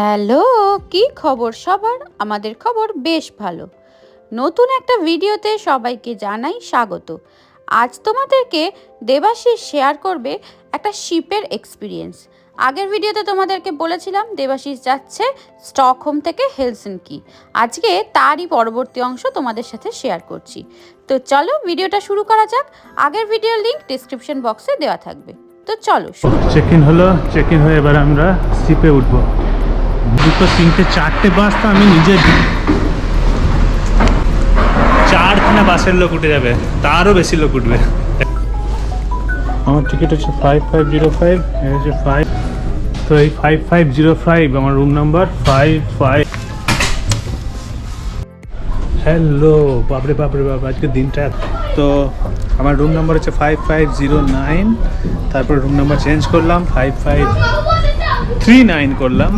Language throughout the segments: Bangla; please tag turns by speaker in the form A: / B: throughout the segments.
A: হ্যালো, কি খবর সবার? আমাদের খবর বেশ ভালো। নতুন একটা ভিডিওতে সবাইকে জানাই স্বাগত। আজ তোমাদেরকে দেবাশিস শেয়ার করবে একটা শিপের এক্সপিরিয়েন্স আগের ভিডিওতে তোমাদেরকে বলেছিলাম দেবাশিস যাচ্ছে স্টকহোম থেকে হেলসিনকি আজকে তারই পরবর্তী অংশ তোমাদের সাথে শেয়ার করছি। তো চলো ভিডিওটা শুরু করা যাক। আগের ভিডিওর লিংক ডিসক্রিপশন বক্সে দেওয়া থাকবে। তো চলো
B: চেক ইন হলো চেক ইন হয়ে এবার আমরা শিপে উঠবো। দুটো, তিনটে, চারটে বাস তো আমি নিজে চারখানা বাসের লোক উঠে যাবে, তারও বেশি লোক উঠবে। আমার টিকিট হচ্ছে ফাইভ ফাইভ জিরো ফাইভ হচ্ছে ফাইভ তো এই ফাইভ ফাইভ জিরো ফাইভ আমার room number five five hello বাপরে বাপরে, বাপ, আজকে দিনটা তো আমার রুম নাম্বার হচ্ছে ফাইভ ফাইভ জিরো নাইন তারপর রুম নাম্বার চেঞ্জ করলাম ফাইভ ফাইভ থ্রি নাইন করলাম।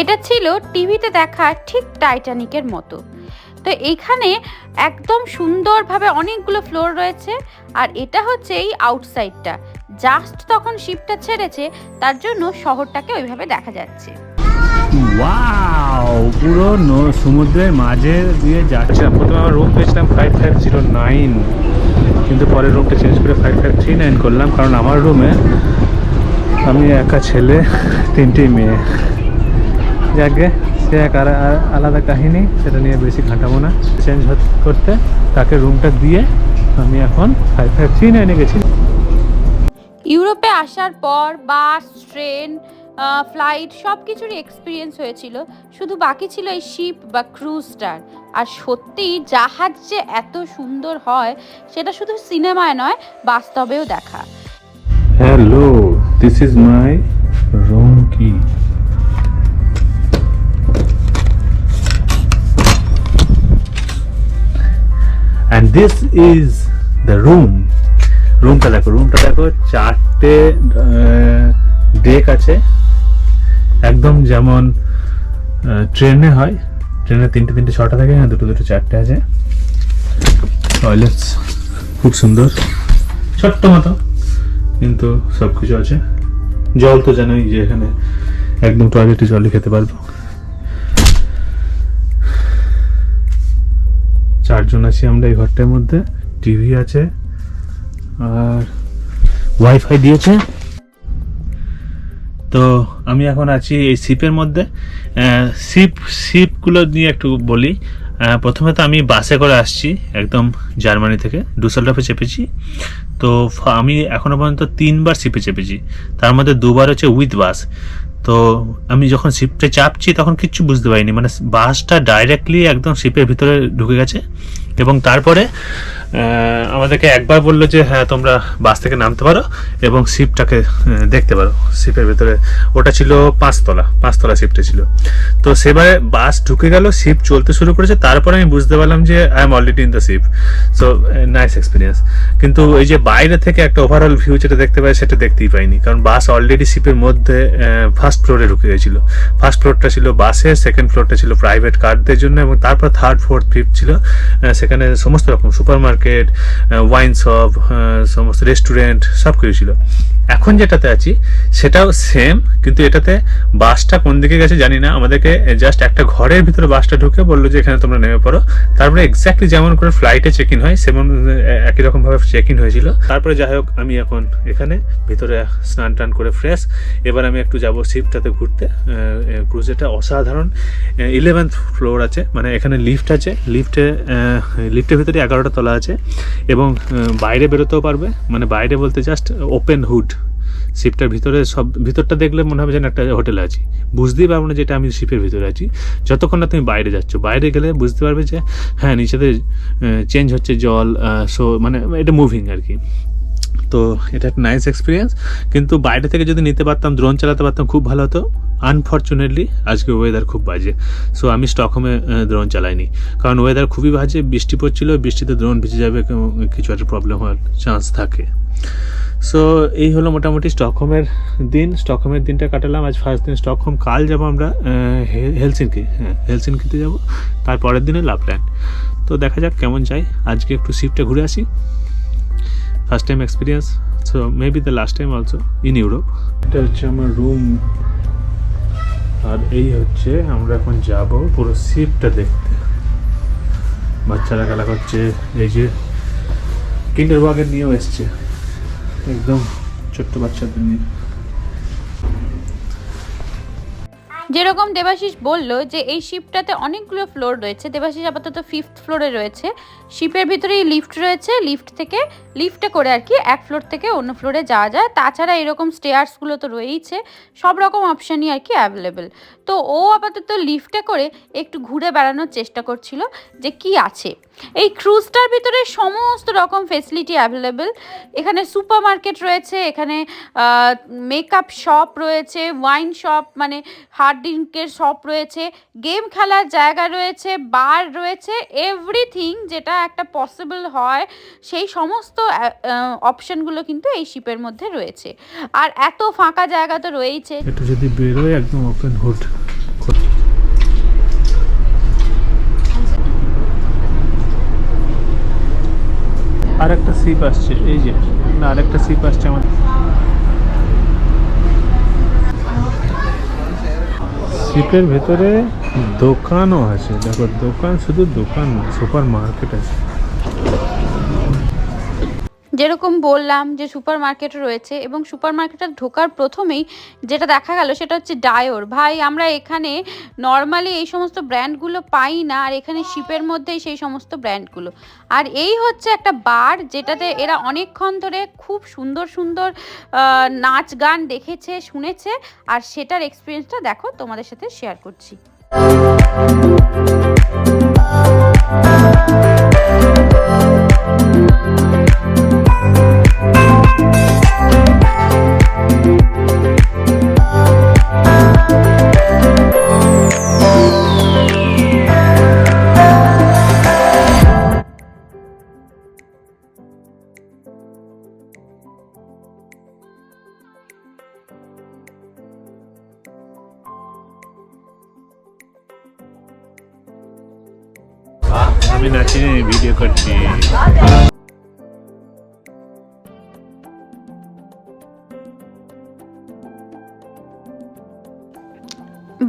A: এটা ছিল টিভিতে দেখা ঠিক টাইটানিকের মতো। তো এখানে একদম সুন্দরভাবে অনেকগুলো ফ্লোর রয়েছে আর এটা হচ্ছে এই আউটসাইডটা। জাস্ট তখন শিপটা ছেড়েছে তার জন্য শহরটাকে ওইভাবে দেখা যাচ্ছে।
B: ওয়াও পুরো সমুদ্রের মাঝে দিয়ে যাচ্ছে প্রথমে আমার রুম পেয়েছিলাম ফাইভ ফাইভ জিরো নাইন কিন্তু পরে রুমটা চেঞ্জ করে ফাইভ ফাইভ থ্রি নাইন করলাম কারণ আমার রুমে আমি একা ছেলে তিনটি মেয়ে। যাকে সে এক আলা- আলাদা কাহিনী সেটা নিয়ে বেশি ঘাঁটাবো না। চেঞ্জ করতে তাকে রুমটা দিয়ে আমি এখন ফাইভ ফাইভ থ্রি নাইনে গেছি।
A: ইউরোপে আসার পর বাস ট্রেন ফ্লাইট সব কিছুরই এক্সপিরিয়েন্স হয়েছিল। শুধু বাকি ছিল এই শিপ বা ক্রুজটার আর সত্যি জাহাজ যে এত সুন্দর হয় সেটা শুধু সিনেমায় নয় বাস্তবেও দেখা।
B: Hello, this is my room key. And this is the room. রুমটা দেখো রুমটা দেখো, চারটে ডেক আছে। একদম যেমন ট্রেনে হয়। ট্রেনে তিনটে তিনটে, ছটা থাকে না দুটো দুটো, চারটে আছে। টয়লেটস খুব সুন্দর। ছোট্ট মতো। কিন্তু সব কিছু আছে। জল তো জানোই যে এখানে একদম টয়লেটে জলই খেতে পারব। চারজন আছি আমরা এই ঘরটার মধ্যে টিভি আছে, আর ওয়াইফাই দিয়েছে। তো আমি এখন আছি এই শিপের মধ্যে। শিপ শিপগুলো নিয়ে একটু বলি। প্রথমে তো আমি বাসে করে আসছি, একদম জার্মানি থেকে ডুসেলডফে চেপেছি। তো আমি এখনও পর্যন্ত তিনবার শিপে চেপেছি। তার মধ্যে দুবার হচ্ছে উইথ বাস। তো আমি যখন শিপটা চাপছি তখন কিচ্ছু বুঝতে পারিনি। মানে বাসটা ডাইরেক্টলি একদম শিপের ভিতরে ঢুকে গেছে এবং তারপরে আমাদেরকে একবার বলল যে হ্যাঁ তোমরা বাস থেকে নামতে পারো এবং শিপটাকে দেখতে পারো। শিপের ভিতরে ওটা ছিল পাঁচতলা পাঁচতলা শিপটা ছিল। তো সেবারে বাস ঢুকে গেল শিপ চলতে শুরু করেছে। তারপরে আমি বুঝতে পারলাম যে I am already in the ship so nice experience কিন্তু এই যে বাইরে থেকে একটা ওভারঅল ভিউ যেটা দেখতে পাই, সেটা দেখতেই পাইনি। কারণ বাস অলরেডি শিপের মধ্যে ফার্স্ট ফ্লোরে ঢুকে গেছিল। ফার্স্ট ফ্লোরটা ছিল বাসের সেকেন্ড ফ্লোরটা ছিল প্রাইভেট কারদের জন্য এবং তারপর থার্ড ফোর্থ ফিফথ ছিল সেখানে সমস্ত রকম সুপার মার্কেট ওয়াইন শপ সমস্ত রেস্টুরেন্ট সব কিছু ছিল। এখন যেটাতে আছি, সেটাও সেম কিন্তু এটাতে বাসটা কোন দিকে গেছে জানি না। আমাদেরকে জাস্ট একটা ঘরের ভিতরে বাসটা ঢুকে বলল যে, এখানে তোমরা নেমে পড়ো। তারপরে এক্স্যাক্টলি যেমন করে ফ্লাইটে চেক ইন হয়, সেমন একই রকম ভাবে চেক ইন হয়েছিল। তারপরে যাই হোক, আমি এখন এখানে, ভিতরে স্নান টান করে ফ্রেশ এবার আমি একটু যাব শিপটাতে ঘুরতে ক্রুজেটা অসাধারণ। ইলেভেন্থ ফ্লোর আছে মানে এখানে লিফট আছে। লিফটে লিফটের ভিতরে এগারোটা তলা আছে এবং বাইরে বেরোতেও পারবে। মানে বাইরে বলতে জাস্ট ওপেন হুড শিপটার ভিতরে সব, ভিতরটা দেখলে মনে হবে যেন একটা হোটেলে আছি। বুঝতেই পারব না যেটা আমি শিপের ভিতরে আছি। যতক্ষণ না তুমি বাইরে যাচ্ছ। বাইরে গেলে বুঝতে পারবে যে হ্যাঁ নিচেতে চেঞ্জ হচ্ছে জল সো মানে এটা মুভিং আর কি। তো এটা একটা নাইস এক্সপিরিয়েন্স কিন্তু বাইরে থেকে যদি নিতে পারতাম ড্রোন চালাতে পারতাম, খুব ভালো হতো। আনফর্চুনেটলি আজকে ওয়েদার খুব বাজে। সো আমি স্টকহোমে ড্রোন চালাইনি। কারণ ওয়েদার খুবই বাজে, বৃষ্টি পড়ছিল, বৃষ্টিতে ড্রোন ভিজে যাবে কিছু একটা প্রবলেম হওয়ার চান্স থাকে। সো এই হলো মোটামুটি স্টকহোমের দিন। স্টকহোমের দিনটা কাটালাম। আজ ফার্স্ট দিন স্টকহোম কাল যাব আমরা হেলসিনকি হ্যাঁ হেলসিনকিতে যাব। তারপরের দিনে লাভল্যান্ড তো দেখা যাক কেমন যাই আজকে একটু শিফটে ঘুরে আসি। First time experience so maybe the last time also in Europe এটা হচ্ছে আমার রুম আর এই হচ্ছে আমরা এখন যাব পুরো শিপটা দেখতে। বাচ্চারা খেলা করছে, এই যে কিন্ডার বাগের নিয়েও এসছে। একদম ছোট্ট বাচ্চাদের নিয়ে।
A: যেরকম দেবাশিস বলল যে এই শিপটাতে অনেকগুলো ফ্লোর রয়েছে, দেবাশিস আপাতত ফিফথ ফ্লোরে রয়েছে। শিপের ভিতরেই লিফট রয়েছে লিফট থেকে লিফটে করে আর কি এক ফ্লোর থেকে অন্য ফ্লোরে যাওয়া যায়। তাছাড়া এরকম স্টেয়ার্সগুলো তো রয়েইছে, সব রকম অপশানই আর কি অ্যাভেলেবেল তো ও আপাতত লিফটে করে একটু ঘুরে বেড়ানোর চেষ্টা করছিল যে কি আছে। এই ক্রুজটার ভিতরে সমস্ত রকম ফেসিলিটি অ্যাভেলেবেল এখানে সুপার মার্কেট রয়েছে, এখানে মেকআপ শপ রয়েছে ওয়াইন শপ মানে হার্ড ড্রিঙ্কের শপ রয়েছে গেম খেলার জায়গা রয়েছে বার রয়েছে এভরিথিং যেটা একটা পসিবল হয়, সেই সমস্ত অপশনগুলো কিন্তু এই শিপের মধ্যে রয়েছে। আর এত ফাঁকা জায়গা তো রয়েইছে।
B: একটু যদি বেরোয় একদম ওপেন আর একটা সিপ আসছে, এই যে, না, আরেকটা সিপ আসছে আমাদের। সিপের ভেতরে দোকানও আছে, দেখো, দোকান শুধু দোকান সুপার মার্কেট আছে।
A: যেরকম বললাম যে সুপার মার্কেট রয়েছে এবং সুপার মার্কেটে ঢোকার প্রথমেই যেটা দেখা গেল সেটা হচ্ছে ডায়োর। ভাই, আমরা এখানে নর্মালি এই সমস্ত ব্র্যান্ডগুলো পাই না আর এখানে শিপের মধ্যেই সেই সমস্ত ব্র্যান্ডগুলো আর এই হচ্ছে একটা বার যেটাতে এরা অনেকক্ষণ ধরে খুব সুন্দর সুন্দর নাচ গান দেখেছে, শুনেছে। আর সেটার এক্সপিরিয়েন্সটা দেখো তোমাদের সাথে শেয়ার করছি।
B: আমি নাচিয়ে ভিডিও করছি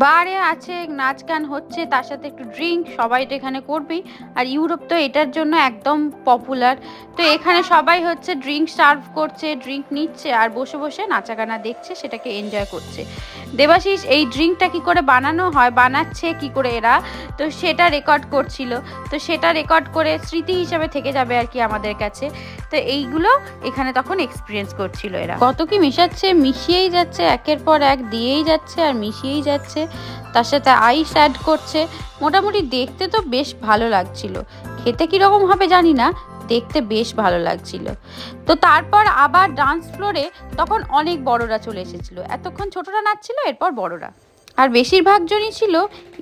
A: বারে আছে, নাচ গান হচ্ছে, তার সাথে একটু ড্রিঙ্ক সবাই তো এখানে করবেই। আর ইউরোপ তো এটার জন্য একদম পপুলার তো এখানে সবাই হচ্ছে ড্রিঙ্ক সার্ভ করছে ড্রিঙ্ক নিচ্ছে, আর বসে বসে নাচা গানা দেখছে, সেটাকে এনজয় করছে। দেবাশিস, এই ড্রিঙ্কটা কি করে বানানো হয়, বানাচ্ছে, কি করে এরা? তো সেটা রেকর্ড করছিল। তো সেটা রেকর্ড করে স্মৃতি হিসাবে থেকে যাবে আর কি আমাদের কাছে। তো এইগুলো এখানে তখন এক্সপিরিয়েন্স করছিল এরা। কত কি মিশাচ্ছে, মিশিয়েই যাচ্ছে, একের পর এক দিয়েই যাচ্ছে, আর মিশিয়েই যাচ্ছে। তার সাথে আইস অ্যাড করছে। মোটামুটি দেখতে তো বেশ ভালো লাগছিল। খেতে কীরকম হবে জানি না, দেখতে বেশ ভালো লাগছিল। তো তারপর আবার ডান্স ফ্লোরে তখন অনেক বড়রা চলে এসেছিল। এতক্ষণ ছোটরা নাচছিল, এরপর বড়রা। আর বেশিরভাগ জনই ছিল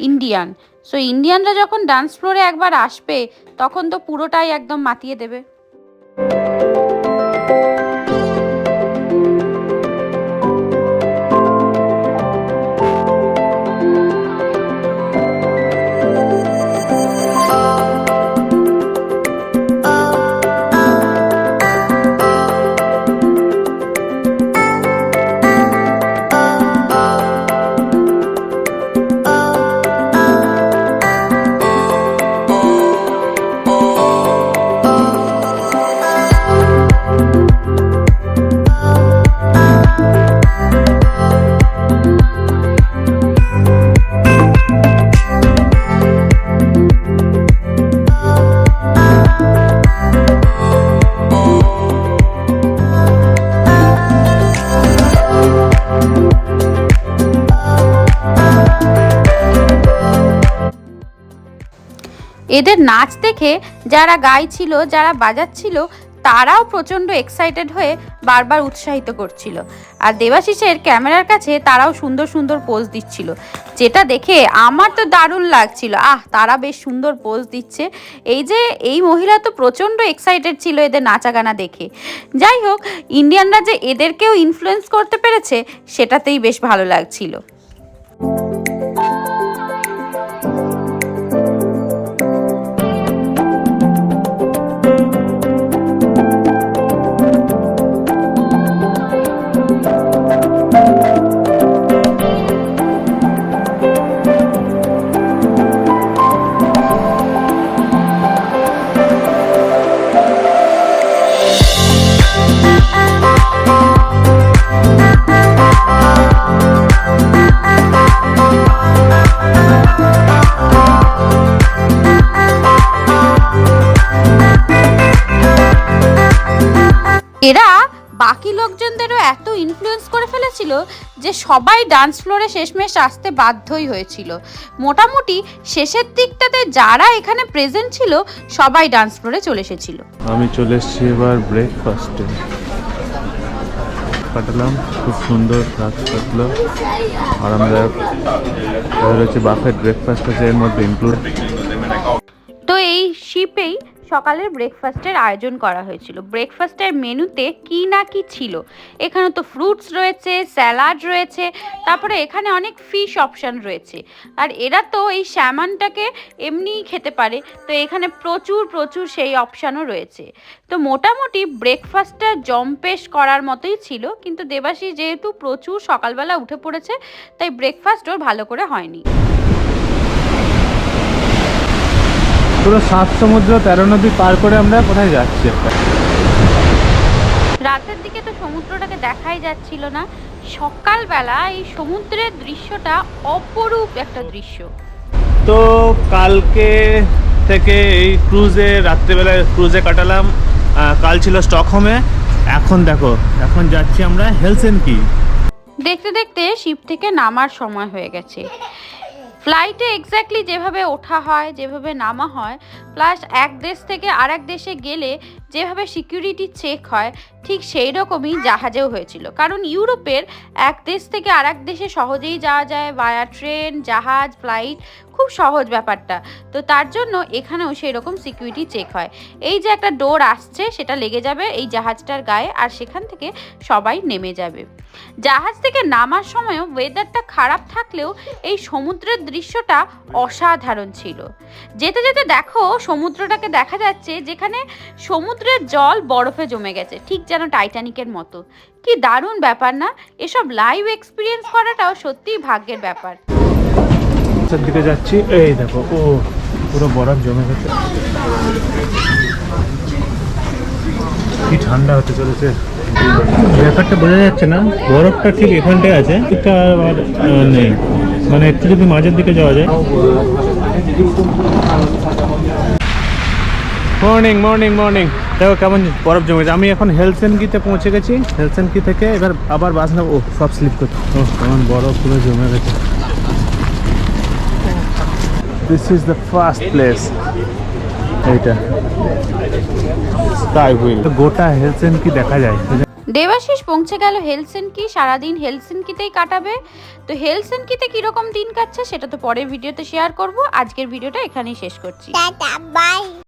A: ইন্ডিয়ান সো ইন্ডিয়ানরা যখন ডান্স ফ্লোরে একবার আসবে, তখন তো পুরোটাই একদম মাতিয়ে দেবে। এদের নাচ দেখে যারা গাইছিল, যারা বাজাচ্ছিল, তারাও প্রচণ্ড এক্সাইটেড হয়ে বারবার উৎসাহিত করছিল। আর দেবাশিসের ক্যামেরার কাছে তারাও সুন্দর সুন্দর পোজ দিচ্ছিল। যেটা দেখে আমার তো দারুণ লাগছিল। আহ, তারা বেশ সুন্দর পোজ দিচ্ছে। এই যে, এই মহিলা তো প্রচণ্ড এক্সাইটেড ছিল এদের নাচা গানা দেখে। যাই হোক ইন্ডিয়ানরা যে এদেরকেও ইনফ্লুয়েন্স করতে পেরেছে, সেটাতেই বেশ ভালো লাগছিল। লোকজনদেরও এত ইনফ্লুয়েন্স করে ফেলেছিল যে সবাই ডান্স ফ্লোরে শেষমেশ আসতে বাধ্যই হয়েছিল? মোটামুটি শেষের দিকটাতে যারা এখানে প্রেজেন্ট ছিল সবাই ডান্স ফ্লোরে চলে এসেছিল।
B: আমি চলে এসেছি এবার ব্রেকফাস্টে কাটালাম খুব সুন্দর রাত কাটলো। এবার হচ্ছে বাফেট ব্রেকফাস্ট আছে এর মধ্যে ইনক্লুড
A: তো এই শিপেই সকালের ব্রেকফাস্টের আয়োজন করা হয়েছিল। ব্রেকফাস্টের মেনুতে কি না কি ছিল? এখানে তো ফ্রুটস রয়েছে স্যালাড রয়েছে, তারপরে এখানে অনেক ফিশ অপশান রয়েছে। আর এরা তো এই স্যামানটাকে এমনিই খেতে পারে, তো এখানে প্রচুর প্রচুর সেই অপশানও রয়েছে। তো মোটামুটি ব্রেকফাস্টটা জম্পেশ করার মতোই ছিল, কিন্তু দেবাশী যেহেতু প্রচুর সকালবেলা উঠে পড়েছে, তাই ব্রেকফাস্ট ওর ভালো করে হয়নি।
B: পুরো সাত সমুদ্র তেরো নদী পার করে আমরা কোথায় যাচ্ছি? একটা
A: রাতের দিকে তো সমুদ্রটাকে দেখাই যাচ্ছিল না। সকালবেলা এই সমুদ্রের দৃশ্যটা অপরূপ একটা দৃশ্য।
B: তো কালকে থেকে এই ক্রুজে রাত্রেবেলায় ক্রুজে কাটালাম। কাল ছিল স্টকহোমে। এখন দেখো এখন যাচ্ছি আমরা হেলসেনকি
A: দেখতে দেখতে শিপ থেকে নামার সময় হয়ে গেছে। ফ্লাইটে এক্স্যাক্টলি যেভাবে ওঠা হয়, যেভাবে নামা হয় প্লাস এক দেশ থেকে আরেক দেশে গেলে যেভাবে সিকিউরিটি চেক হয়, ঠিক সেই রকমই জাহাজেও হয়েছিল। কারণ ইউরোপের এক দেশ থেকে আরেক দেশে সহজেই যাওয়া যায় বায়া ট্রেন জাহাজ ফ্লাইট খুব সহজ ব্যাপারটা। তো তার জন্য এখানেও সেই রকম সিকিউরিটি চেক হয়। এই যে একটা ডোর আসছে, সেটা লেগে যাবে এই জাহাজটার গায়ে আর সেখান থেকে সবাই নেমে যাবে। জাহাজ থেকে নামার সময়ও ওয়েদারটা খারাপ থাকলেও এই সমুদ্রের দৃশ্যটা অসাধারণ ছিল। যেতে যেতে দেখো, সমুদ্রটাকে দেখা যাচ্ছে যেখানে সমুদ্রের জল বরফে জমে গেছে, ঠিক যেন টাইটানিকের মতো। কি দারুণ ব্যাপার না? এসব লাইভ এক্সপিরিয়েন্স করাটাও সত্যিই ভাগ্যের ব্যাপার।
B: দিকে যাচ্ছি। এই দেখো, ও, পুরো বরফ জমে গেছে। কি ঠান্ডা হতে চলেছে। ব্যাপারটা বোঝা যাচ্ছে না, বরফটা ঠিক এখানটায় আছে নেই। মানে একটু যদি মাঝের দিকে যাওয়া যায়। মর্নিং মর্নিং মর্নিং দেখো কেমন বরফ জমেছে আমি এখন হেলসেনকিতে পৌঁছে গেছি। হেলসেনকি থেকে এবার আবার বাস নেব। ও সব স্লিপ করছে। ও কেমন বরফ পুরো জমে গেছে। This is the first place এইটা। স্কাই হুইল গোটা হেলসেনকি দেখা যায়।
A: দেবাশিস পৌঁছে গেল হেলসিনকি সারাদিন হেলসিনকিতেই কাটাবে। তো হেলসিনকিতে কীরকম দিন কাটছে সেটা তো পরের ভিডিওতে শেয়ার করব। আজকের ভিডিওটা এখানেই শেষ করছি।
C: Tata bye